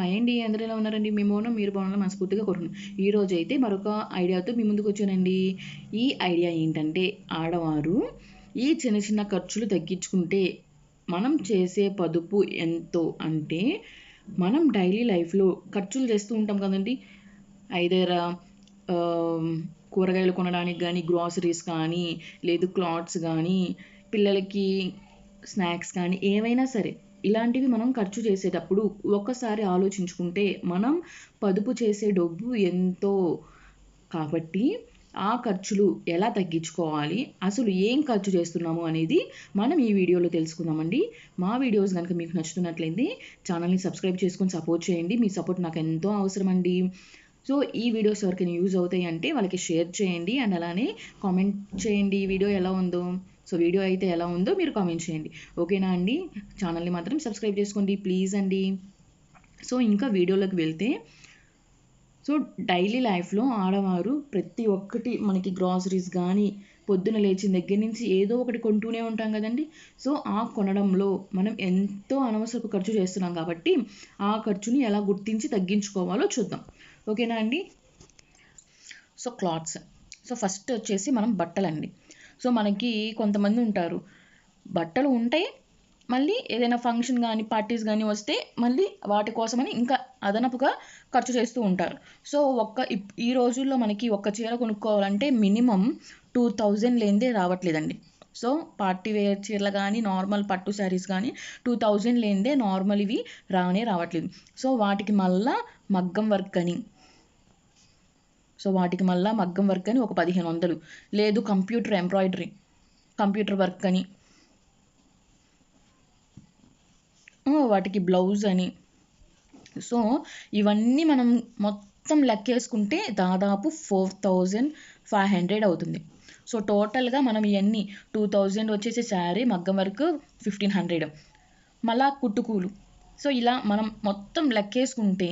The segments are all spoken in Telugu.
హాయ్ అండి అందరూ ఎలా ఉన్నారండి? మేము బాగున్నాం మీరు బాగున్నా మనస్ఫూర్తిగా కోరుకున్నాం ఈ రోజు అయితే మరొక ఐడియాతో మీ ముందుకు వచ్చానండి. ఈ ఐడియా ఏంటంటే ఆడవారు ఈ చిన్న చిన్న ఖర్చులు తగ్గించుకుంటే మనం చేసే పొదుపు ఎంతో అంటే మనం డైలీ లైఫ్లో ఖర్చులు చేస్తూ ఉంటాం కదండి. ఐదర్ కూరగాయలు కొనడానికి కానీ గ్రాసరీస్ కానీ లేదు క్లాత్స్ కానీ పిల్లలకి స్నాక్స్ కానీ ఏవైనా సరే ఇలాంటివి మనం ఖర్చు చేసేటప్పుడు ఒక్కసారి ఆలోచించుకుంటే మనం పొదుపు చేసే డబ్బు ఎంతో. కాబట్టి ఆ ఖర్చులు ఎలా తగ్గించుకోవాలి? అసలు ఏం ఖర్చు చేస్తున్నాము అనేది మనం ఈ వీడియోలో తెలుసుకుందామండి. మా వీడియోస్ కనుక మీకు నచ్చుతున్నట్లయితే ఛానల్ని సబ్స్క్రైబ్ చేసుకొని సపోర్ట్ చేయండి. మీ సపోర్ట్ నాకు ఎంతో అవసరం అండి సో ఈ వీడియోస్ ఎవరికైనా యూజ్ అవుతాయి అంటే వాళ్ళకి షేర్ చేయండి. అండ్ అలానే కామెంట్ చేయండి ఈ వీడియో ఎలా ఉందో. సో వీడియో అయితే ఎలా ఉందో మీరు కామెంట్ చేయండి. ఓకేనా అండి? ఛానల్ని మాత్రం సబ్స్క్రైబ్ చేసుకోండి ప్లీజ్ అండి. సో ఇంకా వీడియోలోకి వెళ్తే సో డైలీ లైఫ్లో ఆడవారు ప్రతి ఒక్కటి మనకి గ్రాసరీస్ కానీ పొద్దున లేచిన దగ్గర నుంచి ఏదో ఒకటి కొంటూనే ఉంటాం కదండి. సో ఆ కొనడంలో మనం ఎంతో అనవసరపు ఖర్చు చేస్తున్నాం కాబట్టి ఆ ఖర్చుని ఎలా గుర్తించి తగ్గించుకోవాలో చూద్దాం. ఓకేనా అండి? So clothes. సో ఫస్ట్ వచ్చేసి మనం బట్టలండి. సో మనకి కొంతమంది ఉంటారు. బట్టలు ఉంటాయి మళ్ళీ ఏదైనా ఫంక్షన్ కానీ పార్టీస్ కానీ వస్తే మళ్ళీ వాటి కోసమని ఇంకా అదనపుగా ఖర్చు చేస్తూ ఉంటారు. సో ఒక్క ఈ రోజుల్లో మనకి ఒక్క చీర కొనుక్కోవాలంటే మినిమం టూ థౌజండ్ లేనిదే రావట్లేదండి. సో పార్టీ వేర్ చీరలు కానీ నార్మల్ పట్టు శారీస్ కానీ టూ థౌజండ్ లేనిదే నార్మల్ ఇవి రానే రావట్లేదు. సో వాటికి మళ్ళా మగ్గం వర్క్ అని సో వాటికి మళ్ళీ మగ్గం వర్క్ అని ఒక పదిహేను వందలు. లేదు కంప్యూటర్ ఎంబ్రాయిడరీ కంప్యూటర్ వర్క్ అని. వాటికి బ్లౌజ్ అని. సో ఇవన్నీ మనం మొత్తం లెక్కేసుకుంటే దాదాపు ఫోర్ థౌజండ్ ఫైవ్ హండ్రెడ్ అవుతుంది. సో టోటల్గా మనం ఇవన్నీ టూ థౌజండ్ వచ్చేసి శారీ మగ్గం వర్క్ ఫిఫ్టీన్ హండ్రెడ్ మళ్ళా కుట్టుకూలు. సో ఇలా మనం మొత్తం లెక్కేసుకుంటే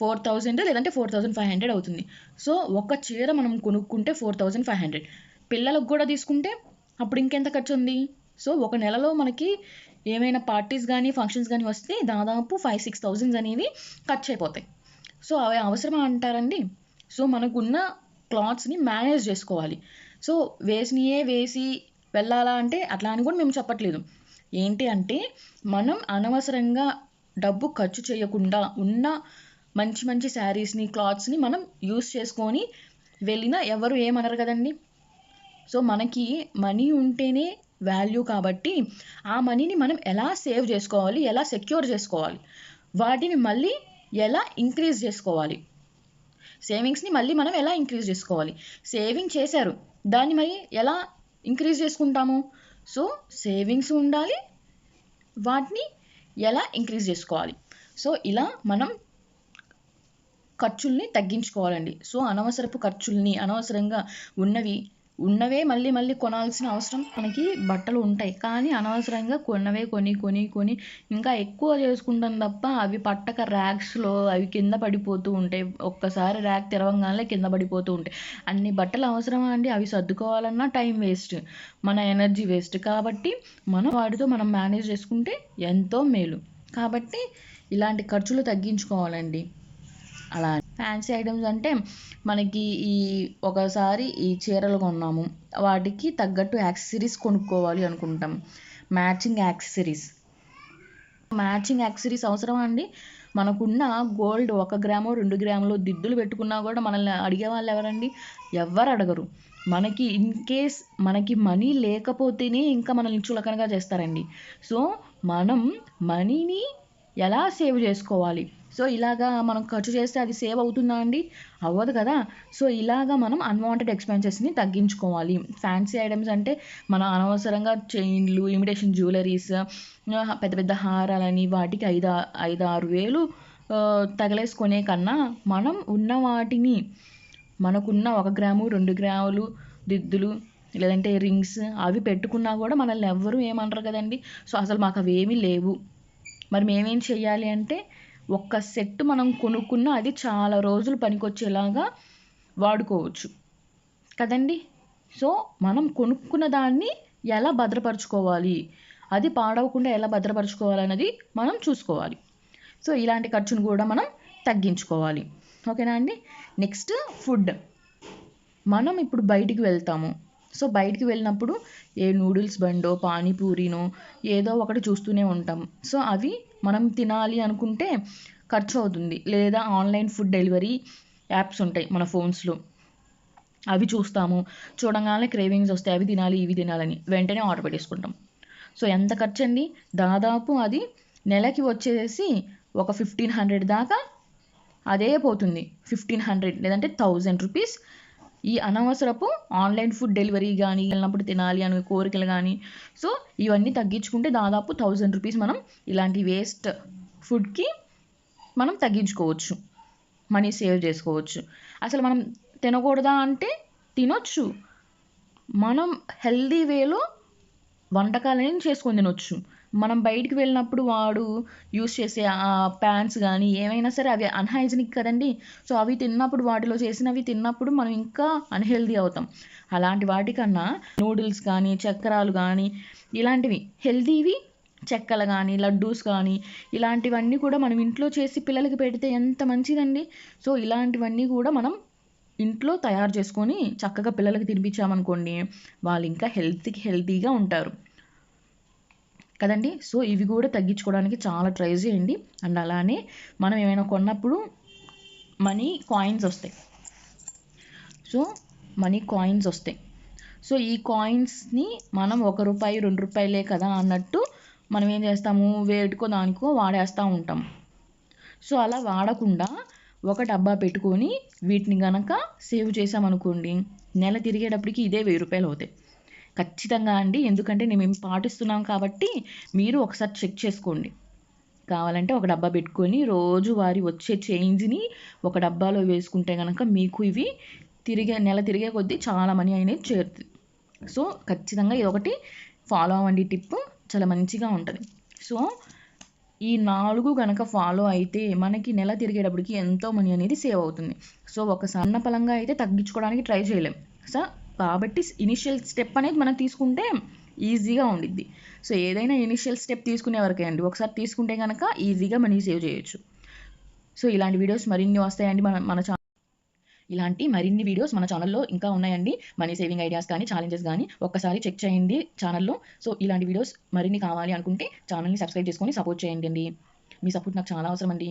ఫోర్ థౌజండ్ లేదంటే ఫోర్ థౌజండ్ ఫైవ్ హండ్రెడ్ అవుతుంది. సో ఒక చీర మనం కొనుక్కుంటే ఫోర్ థౌజండ్ ఫైవ్ హండ్రెడ్. పిల్లలకు కూడా తీసుకుంటే అప్పుడు ఇంకెంత ఖర్చు ఉంది సో ఒక నెలలో మనకి ఏమైనా పార్టీస్ కానీ ఫంక్షన్స్ కానీ వస్తే దాదాపు ఫైవ్ సిక్స్ థౌజండ్స్ అనేవి ఖర్చు అయిపోతాయి సో అవి అవసరమా అంటారండి? సో మనకున్న క్లాత్స్ని మేనేజ్ చేసుకోవాలి. సో వేసినయే వేసి వెళ్ళాలా అంటే అట్లా అని కూడా మేము చెప్పట్లేదు. ఏంటి అంటే మనం అనవసరంగా డబ్బు ఖర్చు చేయకుండా ఉన్న మంచి మంచి శారీస్ని క్లాత్స్ని మనం యూస్ చేసుకొని వెళ్ళినా ఎవరు ఏమనరు కదండి. సో మనకి మనీ ఉంటేనే వాల్యూ కాబట్టి ఆ మనీని మనం ఎలా సేవ్ చేసుకోవాలి ఎలా సెక్యూర్ చేసుకోవాలి వాటిని మళ్ళీ ఎలా ఇంక్రీజ్ చేసుకోవాలి సేవింగ్స్ని మళ్ళీ మనం ఎలా ఇంక్రీజ్ చేసుకోవాలి సేవింగ్ చేశారు దాన్ని మరి ఎలా ఇంక్రీజ్ చేసుకుంటాము? సో సేవింగ్స్ ఉండాలి వాటిని ఎలా ఇంక్రీజ్ చేసుకోవాలి? సో ఇలా మనం ఖర్చుల్ని తగ్గించుకోవాలండి. సో అనవసరపు ఖర్చుల్ని అనవసరంగా ఉన్నవి ఉన్నవే మళ్ళీ మళ్ళీ కొనాల్సిన అవసరం మనకి బట్టలు ఉంటాయి. కానీ అనవసరంగా కొన్నవే కొని కొని కొని ఇంకా ఎక్కువ చేసుకుంటాం తప్ప అవి పట్టక ర్యాక్స్లో అవి కింద పడిపోతూ ఉంటాయి. ఒక్కసారి ర్యాక్ తెరవంగానే కింద పడిపోతూ ఉంటాయి. అన్ని బట్టలు అవసరమా అండి? అవి సర్దుకోవాలన్నా టైం వేస్ట్. మన ఎనర్జీ వేస్ట్. కాబట్టి మనం వాటితో మనం మేనేజ్ చేసుకుంటే ఎంతో మేలు. కాబట్టి ఇలాంటి ఖర్చులు తగ్గించుకోవాలండి. అలా ఫ్యాన్సీ ఐటమ్స్ అంటే మనకి ఈ ఒకసారి ఈ చీరలు కొన్నాము. వాటికి తగ్గట్టు యాక్సెసరీస్ కొనుక్కోవాలి అనుకుంటాం. మ్యాచింగ్ యాక్సెసరీస్ మ్యాచింగ్ యాక్సెసరీస్ అవసరమా అండి? మనకున్న గోల్డ్ ఒక గ్రాము రెండు గ్రాములు దిద్దులు పెట్టుకున్నా కూడా మనల్ని అడిగే వాళ్ళు ఎవరండి? ఎవ్వరు అడగరు. మనకి ఇన్ కేస్ మనకి మనీ లేకపోతేనే ఇంకా మనల్ని చులకనగా చేస్తారండి. సో మనం మనీని ఎలా సేవ్ చేసుకోవాలి? సో ఇలాగా మనం ఖర్చు చేస్తే అది సేవ్ అవుతుందా అండి? అవ్వదు కదా. సో ఇలాగా మనం అన్వాంటెడ్ ఎక్స్పెన్సెస్ని తగ్గించుకోవాలి. ఫ్యాన్సీ ఐటమ్స్ అంటే మన అనవసరంగా చైన్లు ఇమిటేషన్ జ్యువెలరీస్ పెద్ద పెద్ద హారాలని వాటికి ఐదు ఐదు ఆరు వేలు తగలేసుకునే కన్నా మనం ఉన్న వాటిని మనకున్న ఒక గ్రాము రెండు గ్రాములు దిద్దులు లేదంటే రింగ్స్ అవి పెట్టుకున్నా కూడా మనల్ని ఎవ్వరూ ఏమనరు కదండి. సో అసలు మాకు అవి ఏమీ లేవు. మరి మేమేం చేయాలి అంటే ఒక్క సెట్ మనం కొనుక్కున్న అది చాలా రోజులు పనికొచ్చేలాగా వాడుకోవచ్చు. కదండి? సో మనం కొనుక్కున్న దాన్ని ఎలా భద్రపరచుకోవాలి? అది పాడవకుండా ఎలా భద్రపరచుకోవాలి అనేది మనం చూసుకోవాలి. సో ఇలాంటి ఖర్చును కూడా మనం తగ్గించుకోవాలి. ఓకేనా అండి? Next food. మనం ఇప్పుడు బయటికి వెళ్తాము. సో బయటికి వెళ్ళినప్పుడు ఏ నూడిల్స్ బండో పానీపూరినో ఏదో ఒకటి చూస్తూనే ఉంటాం. సో అవి మనం తినాలి అనుకుంటే ఖర్చు అవుతుంది. లేదా ఆన్లైన్ ఫుడ్ డెలివరీ యాప్స్ ఉంటాయి మన ఫోన్స్లో. అవి చూస్తాము. చూడగానే క్రేవింగ్స్ వస్తాయి. అవి తినాలి ఇవి తినాలని వెంటనే ఆర్డర్ పెట్టేసుకుంటాం. సో ఎంత ఖర్చు అండి దాదాపు అది నెలకి వచ్చేసి ఒక ఫిఫ్టీన్ హండ్రెడ్ దాకా అదే పోతుంది. ఫిఫ్టీన్ హండ్రెడ్ లేదంటే థౌజండ్ రూపీస్ ఈ అనవసరపు ఆన్లైన్ ఫుడ్ డెలివరీ కానీ వెళ్ళినప్పుడు తినాలి అనే కోరికలు కానీ సో ఇవన్నీ తగ్గించుకుంటే దాదాపు థౌజండ్ రూపీస్ మనం ఇలాంటి వేస్ట్ ఫుడ్కి మనం తగ్గించుకోవచ్చు. మనీ సేవ్ చేసుకోవచ్చు. అసలు మనం తినకూడదా అంటే తినొచ్చు. మనం హెల్దీ వేలో వంటకాలని చేసుకొని తినొచ్చు. మనం బయటికి వెళ్ళినప్పుడు వాడు యూస్ చేసే ఆ ప్యాన్స్ కానీ ఏమైనా సరే అవి అన్హైజినిక్ కదండి. సో అవి తిన్నప్పుడు వాటిలో చేసినవి తిన్నప్పుడు మనం ఇంకా అన్హెల్దీ అవుతాం. అలాంటి వాటికన్నా నూడిల్స్ కానీ చక్రాలు కానీ ఇలాంటివి హెల్దీవి చెక్కలు కానీ లడ్డూస్ కానీ ఇలాంటివన్నీ కూడా మనం ఇంట్లో చేసి పిల్లలకి పెడితే ఎంత మంచిదండి. సో ఇలాంటివన్నీ కూడా మనం ఇంట్లో తయారు చేసుకొని చక్కగా పిల్లలకి తినిపించామనుకోండి వాళ్ళు ఇంకా హెల్త్కి హెల్తీగా ఉంటారు. కదండి? సో ఇవి కూడా తగ్గించుకోవడానికి చాలా ట్రై చేయండి. అండ్ అలానే మనం ఏమైనా కొన్నప్పుడు మనీ కాయిన్స్ వస్తాయి. సో మనీ కాయిన్స్ వస్తాయి. సో ఈ కాయిన్స్ని మనం ఒక రూపాయి రెండు రూపాయలే కదా అన్నట్టు మనం ఏం చేస్తాము? వేటికో దానికో వాడేస్తూ ఉంటాం. సో అలా వాడకుండా ఒక డబ్బా పెట్టుకొని వీటిని గనక సేవ్ చేసామనుకోండి నెల తిరిగేటప్పటికి ఇదే వెయ్యి రూపాయలు అవుతాయి ఖచ్చితంగా అండి. ఎందుకంటే మేము పాటిస్తున్నాం కాబట్టి మీరు ఒకసారి చెక్ చేసుకోండి. కావాలంటే ఒక డబ్బా పెట్టుకొని రోజు వారి వచ్చే చేంజ్ని ఒక డబ్బాలో వేసుకుంటే కనుక మీకు ఇవి తిరిగే నెల తిరిగే కొద్దీ చాలా మనీ అనేది చేరుతుంది. సో ఖచ్చితంగా ఇది ఒకటి ఫాలో అవ్వండి టిప్ చాలా మంచిగా ఉంటుంది. సో ఈ నాలుగు కనుక ఫాలో అయితే మనకి నెల తిరిగేటప్పటికి ఎంతో మనీ అనేది సేవ్ అవుతుంది. సో ఒక సన్న పలంగా అయితే తగ్గించుకోవడానికి ట్రై చేయలేం. సో కాబట్టి ఇనిషియల్ స్టెప్ అనేది మనం తీసుకుంటే ఈజీగా ఉండిద్ది. సో ఏదైనా ఇనిషియల్ స్టెప్ తీసుకునే వరకే అండి. ఒకసారి తీసుకుంటే కనుక ఈజీగా మనీ సేవ్ చేయొచ్చు. సో ఇలాంటి వీడియోస్ మరిన్ని వస్తాయండి మన మన ఛానల్ ఇలాంటి మరిన్ని వీడియోస్ మన ఛానల్లో ఇంకా ఉన్నాయండి. మనీ సేవింగ్ ఐడియాస్ కానీ ఛాలెంజెస్ కానీ ఒక్కసారి చెక్ చేయండి ఛానల్లో సో ఇలాంటి వీడియోస్ మరిన్ని కావాలి అనుకుంటే ఛానల్ని సబ్స్క్రైబ్ చేసుకొని సపోర్ట్ చేయండి అండి. మీ సపోర్ట్ నాకు చాలా అవసరం అండి.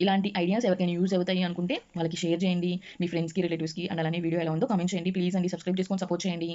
ఇలాంటి ఐడియాస్ ఎవరికైనా యూజ్ అవుతాయి అనుకుంటే వాళ్ళకి షేర్ చేయండి మీ ఫ్రెండ్స్కి రిలేటివ్స్కి అండ్ అలానే వీడియో ఎలా ఉందో కామెంట్ చేయండి. ప్లీజ్ అండి సబ్స్క్రైబ్ చేసుకొని సపోర్ట్ చేయండి.